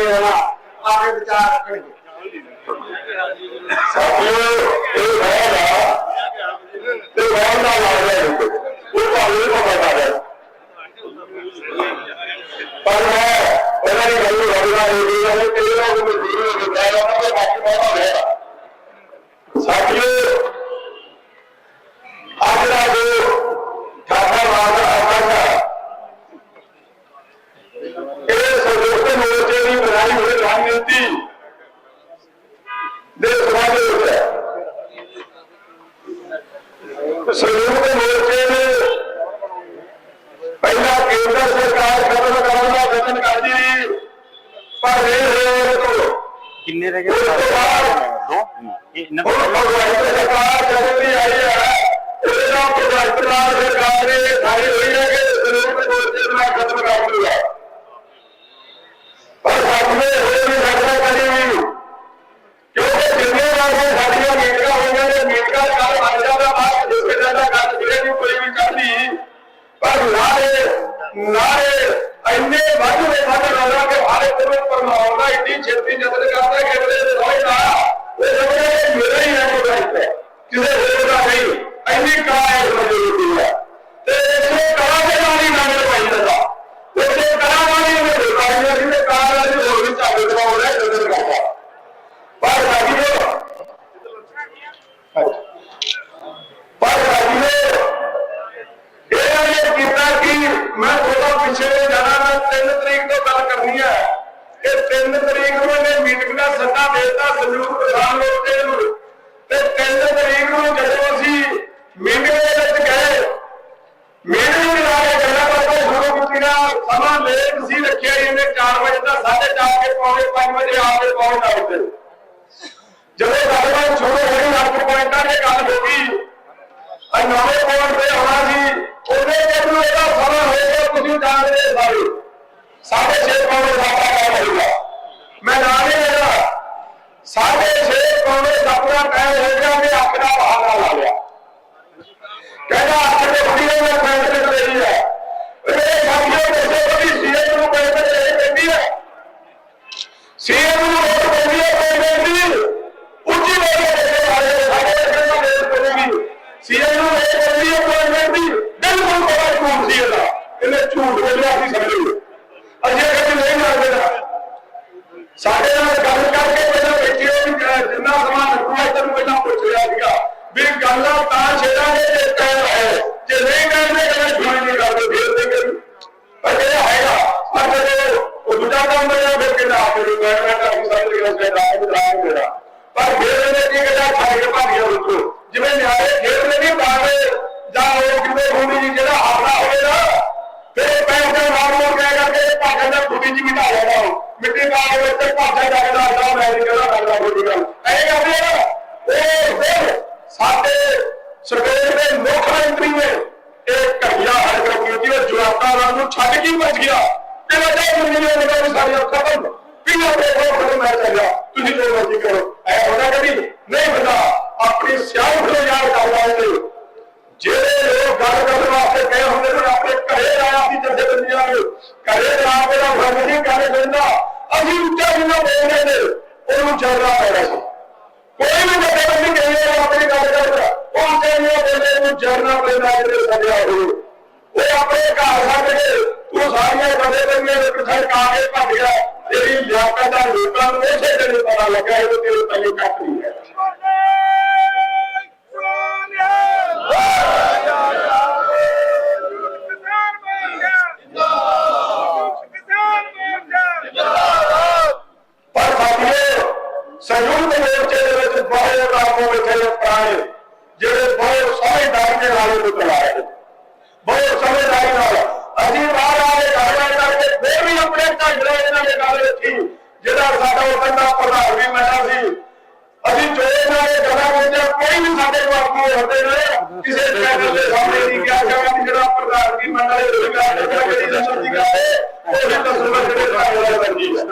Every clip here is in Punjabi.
ਆਪਣੇ ਵਿਚਾਰ ਰੱਖਣਗੇ। ਸਾਥੀਓ, ਇਹ ਬਹੁਤ ਆ। ਤੇ ਬਹੁਤ ਦਾ ਲੱਗ ਹੈ ਉਹ ਭਾਵੇਂ ਨਹੀਂ ਪਤਾ ਹੈ ਪਰ ਮੈਂ ਉਹਨਾਂ ਦੀ ਗੱਲ ਨੂੰ ਰੋਕਦਾ ਨਹੀਂ ਹਾਂ ਕਿ ਇਹ ਲੋਕ ਨੂੰ ਬਤਾਇਆ ਉਹਨਾਂ ਦੇ ਬਾਕੀ ਬਹੁਤ ਹੋਇਆ ਸਾਥੀਓ ਅੱਜ ਦਾ ਜੋ ਠਾਕਾ ਮਾਰਦਾ ਆਪਣਾ ਇਹ ਸੰਯੁਕਤ ਮੋਰਚੇ ਦੀ ਬਣਾਈ ਹੋਈ ਰਣਨੀਤੀ ਦੇ ਸਮਾਜ ਵਿੱਚ ਹੈ ਸੰਯੁਕਤ ਮੋਰਚੇ ਨੇ ਪਹਿਲਾਂ ਕੇਂਦਰ ਸਰਕਾਰ ਖਤਮ ਕਰਨ ਦਾ ਵਚਨ ਕਰਦੀ ਪਰ ਇਹ ਹੋਏ ਤੋਂ ਕਿੰਨੇ ਰਹਿ ਬਾਅਦ ਦੋ? ਇਹ ਨੰਬਰ ਸਰਕਾਰ ਜਦੋਂ ਦੀ ਆਈ ਹੈ ਇਹਦਾ ਮਾਨ ਸਰਕਾਰ ਨੇ ਸਾਰੀ ਹੋਈ ਹੈ ਕਿ ਸੰਯੁਕਤ ਮੋਰਚੇ ਨੂੰ ਖਤਮ ਕਰ ਦੂਗਾ ਪਰ ਸਾਹਮਣੇ ਹੋਏ ਵੀ ਸਕਦਾ ਕਦੇ ਵੀ ਕਿਉਂਕਿ ਜਿੰਨੇ ਵਾਰ ਸਾਡੀਆਂ ਮੀਟਿੰਗਾਂ ਹੋਈਆਂ ਨੇ ਮੀਟਿੰਗਾਂ ਕੱਲ ਬਣ ਜਾਂਦਾ ਬਾਅਦ ਦੂਸਰੇ ਦਿਨ ਦਾ ਗੱਲ ਕਿਤੇ ਵੀ ਕੋਈ ਵੀ ਕਰਦੀ ਪਰ ਨਾਰੇ ਨਾਰੇ ਇੰਨੇ ਵੱਧ ਦੇ ਵੱਧ ਲਾਉਣਾ ਕਿ ਹਾਲੇ ਕੋਲ ਪਰਮਾਉਣਾ ਇੰਨੀ ਛੇਤੀ ਜਤਨ ਕਰਦਾ ਕਿ ਅਗਲੇ ਦੇ ਰੋਈ ਨਾ ਉਹ ਜਿਹੜੇ ਮੇਰਾ ਹੀ ਹੈ ਕੋਈ ਹੈ ਕਿਸੇ ਹੋਰ ਦਾ ਨਹੀਂ ਇੰਨੀ ਕਾਇ ਮੌਜੂਦ ਹੈ ਤੇ ਇਸੇ ਕਲਾ ਦੇ ਨਾਲ ਹੀ ਨਾਮ ਪਾਈ ਜਾਂਦਾ ਇਸੇ ਕਲਾ ਨਾਲ ਹੀ ਉਹ ਪਾਈ ਜਾਂਦੀ ਤੇ ਕਾਰ ਨਾਲ ਹੀ ਹੋਰ ਵੀ ਚਾਬੇ ਦਵਾਉਂਦਾ ਜਤਨ ਕਰਦਾ ਪਰ ਸਾਡੀਓ ਪਰ ਸਾਡੀਓ ਇਹਨਾਂ ਨੇ ਕੀਤਾ ਕਿ ਮੈਂ ਥੋੜਾ ਪਿੱਛੇ ਨੂੰ ਜਾਣਾ ਮੈਂ 3 ਤਰੀਕ ਤੋਂ ਗੱਲ ਕਰਨੀ ਹੈ ਕਿ 3 ਤਰੀਕ ਨੂੰ ਇਹਨੇ ਮੀਟਿੰਗ ਦਾ ਸੱਦਾ ਦੇਤਾ ਸੰਯੁਕਤ ਕਿਸਾਨ ਮੋਰਚੇ ਨੂੰ। ਤੇ 3 ਤਰੀਕ ਨੂੰ ਜਦੋਂ ਅਸੀਂ ਮੀਟਿੰਗ ਦੇ ਵਿੱਚ ਗਏ ਮੀਟਿੰਗ ਦੇ ਨਾਲ ਗੱਲਾਂ ਬਾਤਾਂ ਸ਼ੁਰੂ ਕੀਤੀਆਂ ਸਮਾਂ ਲੇਟ ਸੀ ਰੱਖਿਆ ਜੀ ਇਹਨੇ 4 ਵਜੇ ਦਾ 4:30 ਕੇ ਪੌਣੇ 5 ਵਜੇ ਆ ਕੇ ਪਹੁੰਚ ਆਉਂਦੇ ਜਦੋਂ ਗੱਲਬਾਤ ਸ਼ੁਰੂ ਹੋਈ ਅੱਠ ਪੁਆਇੰਟਾਂ ਦੀ ਗੱਲ ਹੋ ਗਈ ਆ ਪੁਆਇੰਟ ਤੇ ਆਉਣਾ ਸੀ। ਉਹਦੇ ਜਦੋਂ ਇਹਦਾ ਸਮਾਂ ਹੋਏਗਾ ਤੁਸੀਂ ਜਾਣਦੇ ਸਾਰੇ। ਸਾਢੇ ਛੇ ਪੌਣੇ ਸੱਤ ਦਾ ਟਾਈਮ ਹੋਊਗਾ ਮੈਂ ਨਾਲ ਹੀ ਲੈਣਾ ਸਾਢੇ ਛੇ ਪੌਣੇ ਸੱਤ ਦਾ ਟਾਈਮ ਹੋਏਗਾ ਗਿਆ, ਮੈਂ ਆਪਣਾ ਬਹਾਨਾ ਲਾ ਲਿਆ। ਕਹਿੰਦਾ ਅੱਠ ਦੇ ਵੀਡੀਓ ਮੈਂ ਪੈਂਟ ਹੈ ਇਹ ਸਾਥੀਓ ਦੱਸੋ ਕਿ ਸੀਐਮ ਨੂੰ ਪੈਂਟ ਤੇ ਪੈਂਦੀ ਹੈ ਸੀਐਮ ਨੂੰ ਵੋਟ ਪੈਂਦੀ ਹੈ ਪੈਂਟ ਦੀ ਉੱਚੀ ਬੋਲੇ ਦੇ ਸਾਰੇ ਸਾਡੇ ਅੱਗੇ ਨੂੰ ਵੋਟ ਪੈਂਦੀ ਸੀਐਮ ਨੂੰ ਵੋਟ ਪੈਂਦੀ ਹੈ ਪੈਂਟ ਦੀ ਬਿਲਕੁਲ ਬੜਾ ਝੂਠ ਸੀ ਇਹਦਾ। ਇਹਨੇ ਝੂਠ ਬੋਲਿਆ ਸੀ ਸਮਝੋ ਅਜੇ ਕਦੇ ਨਹੀਂ ਮੰਨਦੇ ਨਾ। ਸਾਡੇ ਨਾਲ ਗੱਲ ਕਰਕੇ ਪਹਿਲਾਂ ਵੇਖਿਓ ਵੀ ਜਿੰਨਾ ਸਮਾਂ ਲੱਗੂਗਾ ਤੈਨੂੰ ਪਹਿਲਾਂ ਪੁੱਛ ਰਿਹਾ ਸੀਗਾ। ਵੀ ਗੱਲਾਂ ਤਾਂ ਛੇੜਾਂਗੇ ਜੇ ਟਾਈਮ ਹੈ ਜੇ ਨਹੀਂ ਕਰਦੇ ਕਹਿੰਦੇ ਸੁਣੀ ਨਹੀਂ ਕਰਦੇ ਫਿਰ ਦੇ ਕਰੀ ਪਰ ਇਹ ਹੈਗਾ ਪਰ ਜਦੋਂ ਉਹ ਦੂਜਾ ਕੰਮ ਬਣਿਆ ਫਿਰ ਕਹਿੰਦਾ ਆਪੇ ਨੂੰ ਮੈਂ ਮੈਂ ਤਾਂ ਸਮਝ ਗਿਆ ਸੀ ਰਾਜ ਰਾਜ ਮੇਰਾ ਪਰ ਫਿਰ ਇਹਨੇ ਛੱਡ ਕੇ ਭੱਜ ਜਿਵੇਂ ਨਿਆਰੇ ਖੇਡਦੇ ਨਹੀਂ ਬਾਹਰ ਜਾਂ ਉਹ ਕਿਤੇ ਹੋਣੀ ਜੀ ਜਿਹੜਾ ਹਾਰਦਾ ਹੋਵੇ ਨਾ, ਫਿਰ ਪੈਰ ਦੇ ਨਾਲ ਮੋੜ ਕੇ ਕਰਕੇ ਭਾਜਾ ਦਾ ਖੁੱਡੀ ਚ ਮਿਟਾ ਲੈਣਾ ਮਿੱਟੀ ਪਾ ਕੇ ਉੱਤੇ ਭਾਜਾ ਜਗਦਾ ਅੱਡਾ ਮੈਂ ਨਹੀਂ ਕਹਿੰਦਾ ਕਰਦਾ ਖੁੱਡੀ ਗੱਲ। ਐ ਕਰਦੇ ਆ ਉਹ ਫਿਰ ਸਾਡੇ ਸਰਕਾਰ ਦੇ ਮੁੱਖ ਮੰਤਰੀ ਨੇ ਇਹ ਘੜੀਆ ਹਰਕਤ ਕੀਤੀ ਉਹ ਜਵਾਕਾਂ ਨਾਲ ਨੂੰ ਛੱਡ ਕੇ ਹੀ ਗਿਆ। ਤੇ ਵਜਾ ਮੰਨੀ ਨੇ ਉਹਨਾਂ ਨੂੰ ਸਾਰੀਆਂ ਖਤਮ ਵੀ ਆਪਣੇ ਕੋਲ ਖਤਮ ਮੈਂ ਚੱਲਿਆ ਤੁਸੀਂ ਜੋ ਮਰਜ਼ੀ ਕਰੋ। ਐ ਹੋਣਾ ਕਦੀ? ਨਹੀਂ ਹੁੰਦਾ। ਆਪਣੀ ਸਿਆਹ ਨੂੰ ਯਾਦ ਕਰਦਾ ਹੈ ਜਿਹੜੇ ਲੋਕ ਗੱਲ ਕਰਨ ਵਾਸਤੇ ਗਏ ਹੁੰਦੇ ਨੇ, ਆਪਣੇ ਘਰੇ ਆਇਆ ਸੀ ਜਥੇਬੰਦੀਆਂ ਨੂੰ ਘਰੇ ਜਾ ਕੇ ਨਾ ਫਰਜ਼ ਨਹੀਂ ਕਰ ਦਿੰਦਾ ਅਸੀਂ ਉੱਚਾ ਜਿੰਨਾ ਬੋਲਦੇ ਨੇ, ਉਹਨੂੰ ਚੱਲਣਾ ਪੈਣਾ ਸੀ। ਕੋਈ ਵੀ ਜਥੇਬੰਦੀ ਕਹੇ ਆਪਣੀ ਗੱਲ ਕਰਦਾ ਉਹ ਉੱਚਾ ਜਿੰਨਾ ਬੋਲਦੇ ਨੂੰ ਜਰਨਾ ਪੈਂਦਾ ਜਿਹੜੇ ਸੱਜਿਆ ਹੋਏ ਉਹ ਆਪਣੇ ਘਰ ਛੱਡ ਕੇ ਤੂੰ ਸਾਰੀਆਂ ਜਥੇਬੰਦੀਆਂ ਦੇ ਪਿੱਛੇ ਕਾ ਕੇ ਭੱਜ ਗਿਆ। ਜਿਹੜੀ ਲਿਆਕਤ ਲੋਕਾਂ ਨੂੰ ਉਸੇ ਦਿਨ ਪਤਾ ਲੱਗਾ ਇਹ ਤੇਰੇ ਪੱਲੇ ਕੱਖ ਨਹੀਂ ਹੈ ਪਰ ਸਾਥੀਓ ਸੰਯੁਕਤ ਮੋਰਚੇ ਦੇ ਵਿੱਚ ਬਹੁਤ ਰਾਮੋ ਬੈਠੇ ਨੇ ਪੁਰਾਣੇ ਜਿਹੜੇ ਬਹੁਤ ਸਮਝਦਾਰੀ ਦੇ ਨਾਲ ਇਹ ਚਲਾ ਰਹੇ ਨੇ ਬਹੁਤ ਸਮਝਦਾਰੀ ਨਾਲ ਅਸੀਂ ਬਾਹਰ ਆ ਕੇ ਘਰ ਕਰਕੇ ਫਿਰ ਵੀ ਆਪਣੇ ਝਗੜੇ ਇਹਨਾਂ ਦੇ ਗੱਲ ਰੱਖੀ ਜਿਹੜਾ ਸਾਡਾ ਉਹ ਦਾ ਪ੍ਰਧਾਨ ਵੀ ਮੈਨਾਂ ਸੀ ਅਸੀਂ ਚੋਰ ਨਾਲ ਇਹ ਗੱਲਾਂ ਵਿੱਚ ਕੋਈ ਵੀ ਸਾਡੇ ਕੋਲ ਆਗੂ ਹੁੰਦੇ ਨੇ ਕਿਸੇ ਚੈਨਲ ਦੇ ਸਾਹਮਣੇ ਨਹੀਂ ਕਿਹਾ ਜਾਵੇ ਕਿ ਜਿਹੜਾ ਪ੍ਰਧਾਨ ਵੀ ਮੰਨ ਵਾਲੇ ਰੋਜ਼ਗਾਰ ਦੇ ਕਿਹੜੀ ਦਸਤੀ ਕਰਦੇ ਉਹ ਵੀ ਦੱਸੂਗਾ ਜਿਹੜੇ ਨਾਲ ਵਰਗੀ ਹੈ।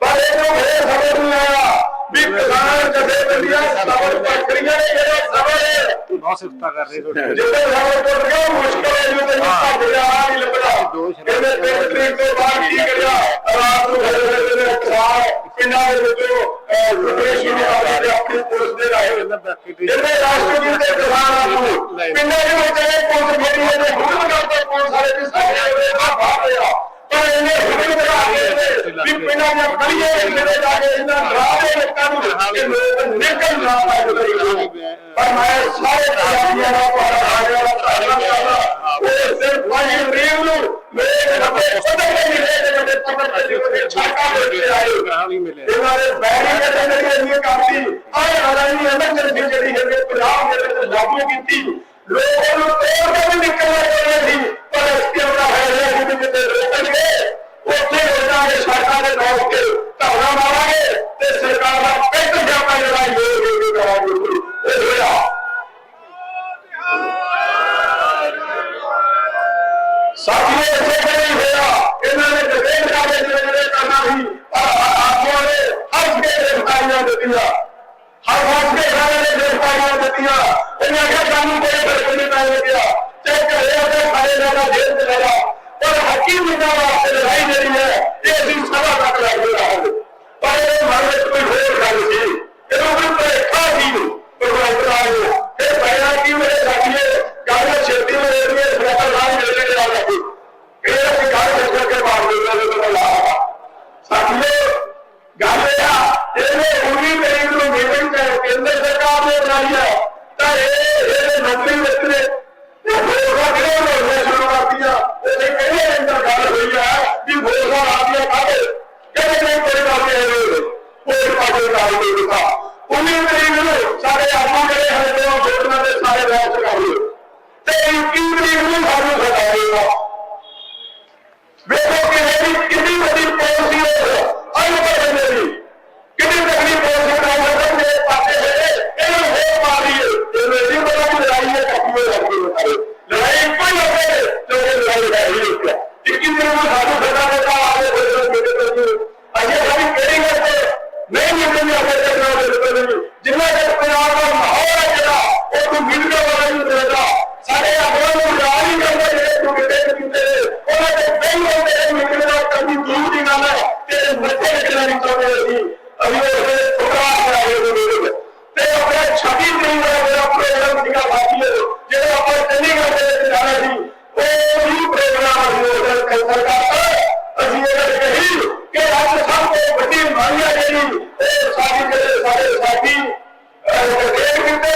ਪਰ ਇਹਨੂੰ ਇਹ ਸਮਝ ਨਹੀਂ ਆਇਆ ਵੀ ਕਿਸਾਨ ਜਥੇਬੰਦੀਆਂ ਸਬਰ ਪੱਕਰੀਆਂ ਨੇ ਜਿਹੜਾ ਸਬਰ ਹੈ ਬਹੁਤ ਸਿਫਤਾਂ ਕਰ ਰਹੇ ਤੁਹਾਡੇ। ਜਿੱਥੇ ਸਾਡੇ ਟੁੱਟ ਗਿਆ ਮੁਸ਼ਕਲ ਹੈ ਜਿਵੇਂ ਤੈਨੂੰ ਭੱਜ ਗਿਆ ਆ ਨਹੀਂ ਲੱਭਦਾ। ਇਹਨੇ ਤਿੰਨ ਤਰੀਕ ਤੋਂ ਬਾਅਦ ਕੀ ਕਰਿਆ? ਰਾਤ ਨੂੰ ਫਿਰ ਫਿਰ ਇਹਨੇ ਕਿਸਾਨ ਪਿੰਡਾਂ ਦੇ ਵਿੱਚੋਂ ਸ਼ੁਰੂ ਕਰ ਦਿੱਤੇ ਆਪਣੀ ਪੁਲਿਸ ਦੇ ਰਾਹੀਂ। ਇਹਨੇ ਰਾਸ਼ਟਰਪਤੀ ਦੇ ਕਿਸਾਨ ਆਗੂ ਪਿੰਡਾਂ ਦੇ ਵਿੱਚ ਪੁਲਿਸ ਮੇਰੀ ਇਹਨੇ ਹੁਕਮ ਕਰਦੇ ਪੁਲਿਸ ਵਾਲੇ ਵੀ ਸਾਡੇ ਦੇ ਬਾਹਰ ਬਾਹਰ ਰਿਹਾ ਪਰ ਇਹਨੇ ਹੁਕਮ ਕਰਾ ਕੇ ਦੀਆਂ ਗਲੀਆਂ ਦੇ ਨੇੜੇ ਜਾ ਕੇ ਇਹਨਾਂ ਡਰਾ ਦੇ ਲੋਕਾਂ ਨੂੰ ਕਿ ਲੋਕ ਨਿਕਲ ਨਾ ਪਾਏ ਪਰ ਮੈਂ ਸਾਰੇ ਪੰਜਾਬੀਆਂ ਦਾ ਤੁਹਾਡਾ ਸਾਰਿਆਂ ਦਾ ਧੰਨਵਾਦ ਕਰਦਾ ਉਹ ਸਿਰਫ ਵਾਹੀ ਰੇਵ ਨੂੰ ਮੇਰੇ ਰੱਬੇ ਪਤਾ ਨਹੀਂ ਰਹੇ ਜਿਹੜੇ ਪਤਾ ਨਹੀਂ ਛਾਕਾ ਦੇ ਆਏ ਗ੍ਰਾਹ ਵੀ ਮਿਲੇ ਇਹਨਾਂ ਦੇ ਬੈਰਿੰਗ ਦੇ ਜਿਹੜੇ ਇੰਨੀ ਕਰਤੀ ਆਹ ਹਾਲਾਂਕਿ ਜਿਹੜੀ ਹੈ ਪੰਜਾਬ ਦੇ ਵਿੱਚ ਲਾਗੂ ਕੀਤੀ ਲੋਕ ਨੂੰ ਤੋੜ ਕੇ ਵੀ ਨਿਕਲਣਾ ਚਾਹੁੰਦੇ ਸੀ, ਪਰ ਇਸ ਤੇ ਉਹਦਾ ਹੈ ਉੱਥੇ ਉਹਨਾਂ ਦੇ ਸਰਕਾਰ ਦੇ ਲੋਕ ਉੱਤੇ ਧਰਨਾ ਮਾਰਾਂਗੇ ਤੇ ਸਰਕਾਰ ਦਾ ਪਿੱਟ ਜਾਪਾ ਜਿਹੜਾ ਯੋਗ ਯੋਗ ਕਰਾਂਗੇ। ਇਹ ਹੋਇਆ। ਸਾਥੀਓ ਇੱਥੇ ਨਹੀਂ ਹੋਇਆ। ਇਹਨਾਂ ਨੇ ਡਿਬੇਟ ਕਾਲੇ ਜਿਹੜੇ ਕਰਨਾ ਸੀ, ਪਰ ਆਗੂਆਂ ਨੇ ਹੱਸ ਕੇ ਗ੍ਰਿਫਤਾਰੀਆਂ ਦਿੱਤੀਆਂ। ਹਰ ਹੱਸ ਕੇ ਸਾਰੇ ਨੇ ਗ੍ਰਿਫਤਾਰੀਆਂ ਦਿੱਤੀਆਂ। ਇਹਨਾਂ ਕਿਹਾ ਸਾਨੂੰ ਕੋਈ ਫ਼ਰਕ ਨਹੀਂ ਪੈ ਗਿਆ ਚਾਹੇ ਘਰੇ ਉਹਦੇ ਖਾਲੇ ਦਾ ਜੇਲ੍ਹ ਚ ਲਗਾ ਪਰ ਹਕੀਮ ਇਹਨਾਂ ਵਾਸਤੇ ਲੜਾਈ ਜਿਹੜੀ ਹੈ ਇਹ ਅਸੀਂ ਸਭਾ ਤੱਕ ਲੜਦੇ ਰਹਾਂਗੇ ਪਰ ਇਹ ਮਨ ਵਿੱਚ ਕੋਈ ਹੋਰ ਗੱਲ ਸੀ ਇਹਨੂੰ ਕੋਈ ਭੁਲੇਖਾ ਸੀ ਭਗਵੰਤ ਰਾਜ ਨੂੰ ਇਹ ਪਹਿਲਾਂ ਕੀ ਮੇਰੇ ਸਾਥੀਏ ਗੱਲ ਛੇਤੀ ਮੇਰੇ ਲਈ ਸਰਕਾਰ ਨਾਲ ਮਿਲ ਕੇ ਇਹ ਅਸੀਂ ਗੱਲ ਕਰ ਕਰਕੇ ਬਾਤ ਕਰ ਰਹੇ ਹਾਂ ਲਾ ਸਾਥੀਓ ਗੱਲ ਇਹ ਆ ਇਹਨੇ 19 ਤਰੀਕ ਨੂੰ ਮੀਟਿੰਗ ਕਰ ਕੇਂਦਰ ਸਰਕਾਰ ਨੇ ਬਣਾਈ ਹੈ ਤਾਂ ਇਹ ਇਹਦੇ ਮੰਤਰੀ ਮਿੱਤਰ ਇਹ ਹੋਗਾ ਕਿਹੜੇ ਹੋਣੇ ਸ਼ੁਰੂ ਕਰਤੀਆਂ ਇਹ ਕਿਹੜੇ ਅੰਦਰ ਗੱਲ ਹੋਈ ਹੈ ਵੀ ਹੋਗਾ ਆਦੀਆਂ ਕਾਹਦੇ ਕਿਹੜੇ ਨਹੀਂ ਕੋਈ ਗੱਲ ਨਹੀਂ ਕੋਈ ਪਾਸੇ ਗੱਲ ਨਹੀਂ ਦਿੱਤਾ 19 ਤਰੀਕ ਨੂੰ ਸਾਰੇ ਆਗੂ ਜਿਹੜੇ ਹਨ ਉਹ ਵੋਟਾਂ ਦੇ ਸਾਰੇ ਵਾਪਸ ਕਰ ਲਓ ਤੇ 21 ਤਰੀਕ ਨੂੰ ਸਾਨੂੰ ਸਤਾਏਗਾ ਵੇਖੋ ਕਿ ਇਹ ਕਿੰਨੀ ਵੱਡੀ ਪਾਲਿਸੀ ਹੈ ਅਨਪੜ੍ਹ ਬੰਦੇ ਦੀ ਕਿੰਨੀ ਵੱਡੀ ਪਾਲਿਸੀ ਦਾ ਮਤਲਬ ਇਹ ਪਾਸੇ ਹੈ ਇਹਨੂੰ ਹੋਰ ਮਾਰ ਲਈਏ। ਇਹ ਬੜਾ ਲੜਾਈ ਹੈ ਕੱਪੂਏ ਰੱਖੀ ਲੜਾਈ ਕੋਈ ਹੋਵੇ ਜੋ ਲੜਾਈ ਹੈ ਹੀ ਉਸ ਕਿ ਕਿੰਨੇ ਨੂੰ ਸਾਨੂੰ ਸਦਾ ਦੇਤਾ ਆਲੇ ਹੋਏ ਮੇਰੇ ਤੋਂ ਅਜੇ ਸਾਡੀ ਕਿਹੜੀ ਗੱਲ ਤੇ ਨਹੀਂ ਮਿਲਦੀ ਆਪਣੇ ਤੇ ਨਾ ਮਿਲਦੀ ਜਿੰਨਾ ਕਿ ਪੰਜਾਬ ਦਾ ਮਾਹੌਲ ਹੈ ਜਿਹੜਾ ਉਹ ਤੋਂ ਮੀਡੀਆ ਵਾਲਾ ਨਹੀਂ ਦੇਦਾ ਸਾਡੇ ਆਪਣਾ ਨੂੰ ਰਾਜ ਹੀ ਕਰਦੇ ਜਿਹੜੇ ਤੂੰ ਕਿਤੇ ਕਿਤੇ ਉਹਨਾਂ ਦੇ ਬੈਂਕ ਹੁੰਦੇ ਨੇ ਮਿਲਣ ਦਾ ਕਦੀ ਦੂਰ ਦੀ ਗੱਲ ਹੈ ਤੇ ਮੱਥੇ ਲੱਗਣਾ ਨਹੀਂ ਅਸੀਂ ਉਹ ਥੋੜਾ ਕਰਾਏ ਉਹ ਮੇਰੇ ਤੇ ਆਪਣੇ ਛੱਬੀ ਤਰੀਕ ਦਾ ਮੇਰਾ ਪ੍ਰੋਗਰਾਮ ਸੀਗਾ ਬਾਕੀ ਜਿਹੜਾ ਆਪਾਂ ਚੰਡੀਗੜ੍ਹ ਦੇ ਵਿੱਚ ਜਾਣਾ ਸੀ, ਉਹ ਵੀ ਪ੍ਰੋਗਰਾਮ ਅਸੀਂ ਉਹ ਕੈਂਸਲ ਕਰਤਾ। ਅਸੀਂ ਇਹ ਕਹੀ ਕਿ ਅੱਜ ਸਭ ਤੋਂ ਵੱਡੀ ਮੰਗ ਹੈ ਜਿਹੜੀ ਇਹ ਸਾਡੀ, ਜਿਹੜੇ ਸਾਡੇ ਸਾਥੀ ਦੇਖ ਕਿਤੇ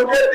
ஒரு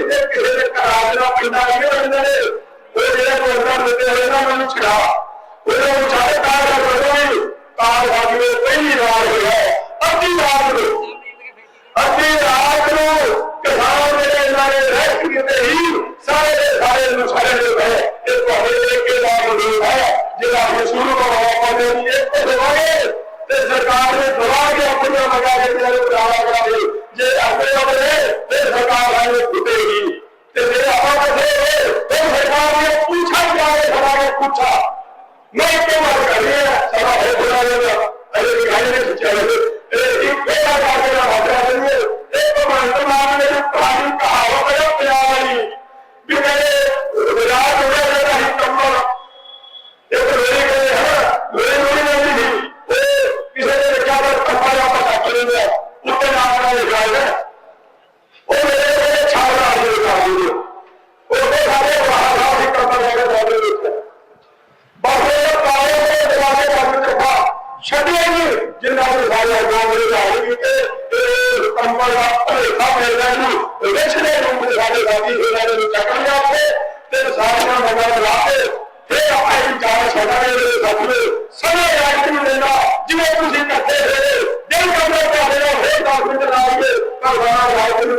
ਛੱਡਿਆ ਹੀ ਜਿੰਨਾ ਵੀ ਸਾਡਾ ਗੋਬਰੇ ਦਾ ਹਾਲ ਵੀ ਤੇ ਕੰਪਨ ਦਾ ਭਲੇਖਾ ਮਿਲਦਾ ਨੂੰ ਵਿਛੜੇ ਰੂਪ ਦੇ ਸਾਡੇ ਸਾਥੀ ਇਹਨਾਂ ਨੂੰ ਚੱਕਣ ਜਾਂਦੇ ਤੇ ਸਾਰਿਆਂ ਨੂੰ ਮਗਰ ਲਾ ਕੇ ਫਿਰ ਆਪਾਂ ਇਹ ਚਾਰ ਛੱਡਾਂਗੇ ਦੇ ਸਾਥੀ ਸਾਰੇ ਐਕਟ ਨੂੰ ਲੈਣਾ। ਜਿਵੇਂ ਤੁਸੀਂ ਕਰਦੇ ਹੋ, ਦਿਲ ਕਮਰੇ ਕਰਦੇ ਹੋ ਫਿਰ 10 ਮਿੰਟ ਲਾ ਕੇ ਕਰਵਾਣਾ ਰਾਜ ਨੂੰ